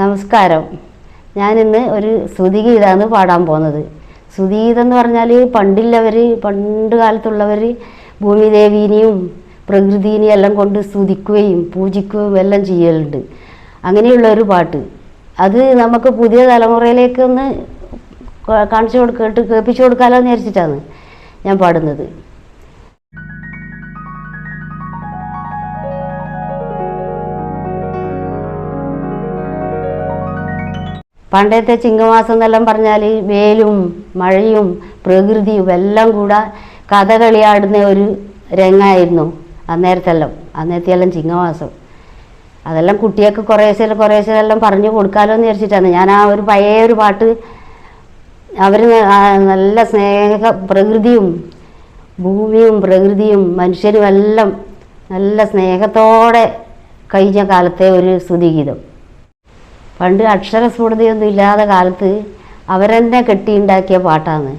നമസ്കാരം. ഞാനിന്ന് ഒരു ശ്രുതിഗീതമാണ് പാടാൻ പോകുന്നത്. ശ്രുതിഗീതം എന്ന് പറഞ്ഞാൽ പണ്ടുള്ളവർ പണ്ട് കാലത്തുള്ളവർ ഭൂമിദേവീനെയും പ്രകൃതിനെയും എല്ലാം കൊണ്ട് സ്തുതിക്കുകയും പൂജിക്കുകയും എല്ലാം ചെയ്യലുണ്ട്. അങ്ങനെയുള്ള ഒരു പാട്ട്. അത് നമുക്ക് പുതിയ തലമുറയിലേക്കൊന്ന് കാണിച്ചു കൊടുക്കിട്ട് കേൾപ്പിച്ചു കൊടുക്കാമല്ലോ എന്ന് വിചാരിച്ചിട്ടാണ് ഞാൻ പാടുന്നത്. പണ്ടത്തെ ചിങ്ങമാസം എന്നെല്ലാം പറഞ്ഞാൽ വേലും മഴയും പ്രകൃതിയും എല്ലാം കൂടെ കഥകളിയാടുന്ന ഒരു രംഗമായിരുന്നു അന്നേരത്തെല്ലാം. അന്നേരത്തെല്ലാം ചിങ്ങമാസം. അതെല്ലാം കുട്ടിയൊക്കെ കുറേശ്ശെ കുറേശ്ശെ എല്ലാം പറഞ്ഞു കൊടുക്കാമല്ലോ എന്ന് വിചാരിച്ചിട്ടാണ്. ഞാൻ ആ ഒരു പഴയ ഒരു പാട്ട് അവർ നല്ല സ്നേഹ പ്രകൃതിയും ഭൂമിയും പ്രകൃതിയും മനുഷ്യരും എല്ലാം നല്ല സ്നേഹത്തോടെ കഴിഞ്ഞ കാലത്തെ ഒരു സ്തുതിഗീതം. പണ്ട് അക്ഷരസ്ഫുടതയൊന്നും ഇല്ലാത്ത കാലത്ത് അവരെന്നെ കെട്ടിയുണ്ടാക്കിയ പാട്ടാണ്.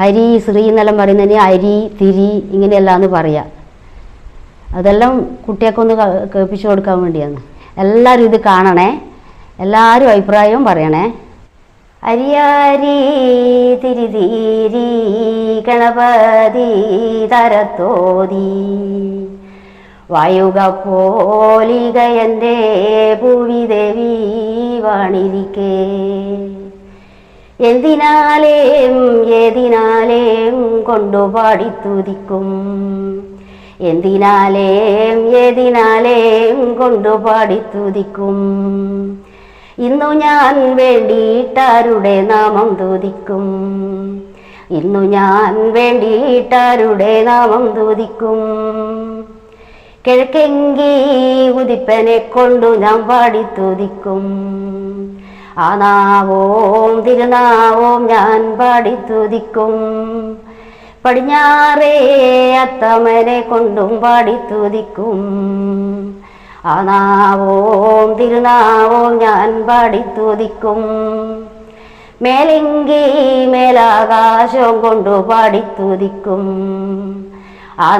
ഹരി ശ്രീ എന്നെല്ലാം പറയുന്നതിന് അരി തിരി ഇങ്ങനെയല്ലാന്ന് പറയാം. അതെല്ലാം കുട്ടികൾക്കൊന്ന് കേൾപ്പിച്ചു കൊടുക്കാൻ വേണ്ടിയാണ്. എല്ലാവരും ഇത് കാണണേ. എല്ലാവരും അഭിപ്രായവും പറയണേ. അരിയാരി തിരിതീരി ഗണപതി തരത്തോതി. വായുക പോലിക എന്റെ ഭൂവിദേവി വാണിരിക്കേ എന്തിനാലേം ഏതിനാലേം കൊണ്ടുപാടി തുതിക്കും. എന്തിനാലേം ഏതിനാലേം കൊണ്ടുപാടി തുതിക്കും. ഇന്നു ഞാൻ വേണ്ടിയിട്ടാരുടെ നാമം തുതിക്കും. ഇന്നു ഞാൻ വേണ്ടിയിട്ടാരുടെ നാമം തുതിക്കും. കിഴക്കെങ്കി ഉദിപ്പനെ കൊണ്ടു ഞാൻ പാടി തുതിക്കും. ആ നാവോം തിരുനാവോം ഞാൻ പാടി തുതിക്കും. പടിഞ്ഞാറേ അത്തമനെ കൊണ്ടും പാടി തുതിക്കും. ആ നാവോം തിരുനാവോം ഞാൻ പാടി തുതിക്കും. മേലെങ്കി മേലാകാശം കൊണ്ടു പാടി തുതിക്കും. ആ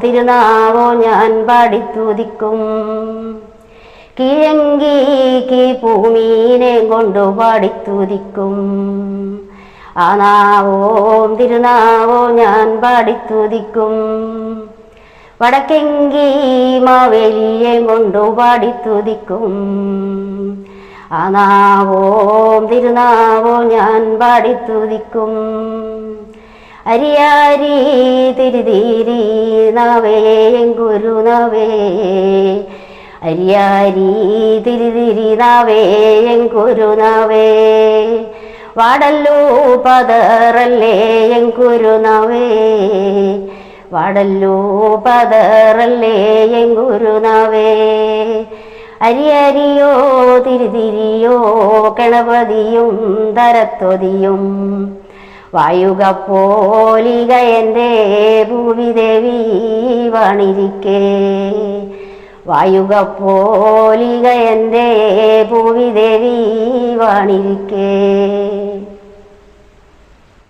തിരുനാവോ ഞാൻ പാടിത്തുതിക്കും കിഴങ്കിക്ക് ഭൂമീനെ കൊണ്ടു പാടിത്തുതിക്കും ആ നാവോം തിരുനാവോ ഞാൻ പാടിത്തുതിക്കും വടക്കെങ്കി മാവേലിയെ കൊണ്ടു പാടിത്തുതിക്കും ആനാവോം തിരുനാവോ ഞാൻ പാടി അരിയാരി തിരുതീരി നവേ ഗുരുനവേ അരിയാരി തിരുതിരി നവേ ഗുരുനവേ വാടല്ലോ പതറല്ലേ ഗുരുനവേ വാടല്ലോ പതറല്ലേ ഗുരുനവേ അരിയരിയോ തിരുതിരിയോ ഗണപതിയും തരത്തൊതിയും വായുക പോലിക എന്റെ ഭൂമിദേവി വാണിരിക്കേ വായുക പോലിക എന്റെ ഭൂമിദേവി വാണിരിക്കേ